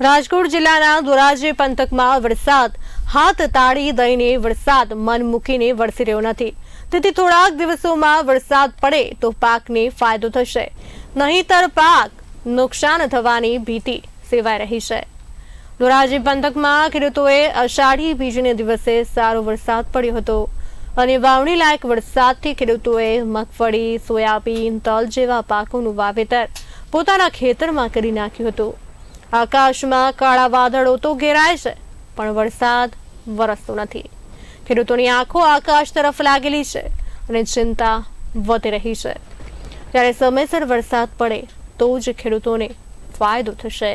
રાજકોટ જિલ્લાના ધોરાજી પંથકમાં વરસાદ. હાથ તાળી દઈને વરસાદ. મન મૂકીને વરસી રહ્યો નથી. તેથી થોડાક દિવસોમાં વરસાદ પડે તો પાકને ફાયદો થશે. નહીંતર પાક નુકસાન થવાની ભીતિ સેવાઈ રહી છે. ધોરાજી પંથકમાં ખેડૂતોએ અષાઢી બીજને દિવસે સારો વરસાદ પડ્યો હતો. અને વાવણી લાયક વરસાદથી ખેડૂતોએ મગફળી, સોયાબીન, તલ જેવા પાકોનું વાવેતર પોતાના ખેતરમાં કરી નાખ્યું હતું. આકાશમાં કાળા વાદળો તો ઘેરાય છે, પણ વરસાદ વરસતો નથી. ખેડૂતોની આંખો આકાશ તરફ લાગેલી છે અને ચિંતા વધી રહી છે. ત્યારે સમયસર વરસાદ પડે, તો જ ખેડૂતોને ફાયદો થશે.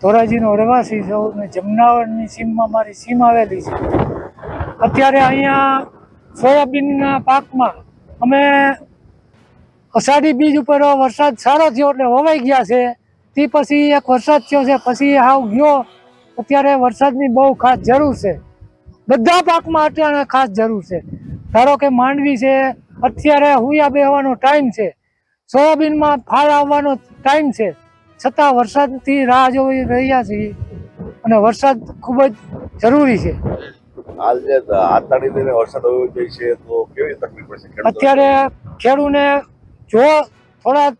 ધોરાજીનો રહેવાસી છું જમનાવરની સીમમાં મારી સીમ આવેલી છે. અત્યારે અહીંયા સોયાબીનના પાકમાં અમે અષાઢી બીજ ઉપર વરસાદ સારો થયો એટલે વવાઈ ગયા છે. તે પછી એક વરસાદ થયો છે પછી હાવ ગયો. અત્યારે વરસાદની બહુ ખાસ જરૂર છે. બધા પાકમાં અત્યારે ખાસ જરૂર છે. ધારો કે માંડવી છે અત્યારે હુયા બેહવાનો ટાઈમ છે. સોયાબીનમાં ફાળ આવવાનો ટાઈમ છે. છતાં વરસાદથી રાહ જોઈ રહ્યા છીએ અને વરસાદ ખૂબ જ જરૂરી છે. હાલ જે આતાડી વરસાદ આવ્યો છે તો કેવી તકલીફ પડશે અત્યારે ખેડૂને જો થોડા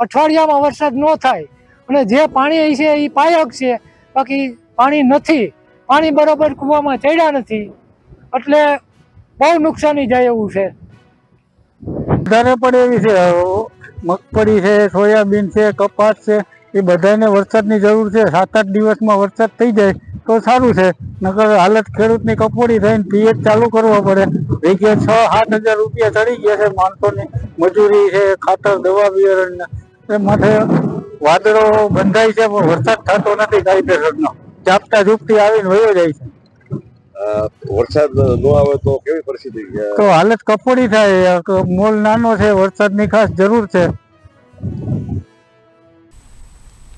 અઠવાડિયામાં વરસાદ ન થાય અને જે પાણી છે એ પાયક છે, બાકી પાણી નથી. પાણી બરાબર કૂવામાં ચડ્યા નથી. એટલે બહુ નુકસાની જાય એવું છે. વધારે પડે એવી છે, મગફળી છે, સોયાબીન છે, કપાસ છે, એ બધાને વરસાદની જરૂર છે. સાત આઠ દિવસમાં વરસાદ થઈ જાય. તો સારું છે. નકર હાલત ખેડૂતની કપોડી થઈને પીએચ ચાલુ કરવો પડે. વીઘે છ સાત હજાર રૂપિયા ચડી ગયા છે માણસોની. મજૂરી છે ખાતર દવા બિયારણ એ માટે વાદળો બંધાય છે પણ વરસાદ થતો નથી કાયદેસરનો ચાપતા ઝૂપટી આવીને વયો જાય છે. વરસાદ ન આવે તો કેવી પરિસ્થિતિ? તો હાલત કપોડી થાય. મોલ નાનો છે વરસાદની ખાસ જરૂર છે.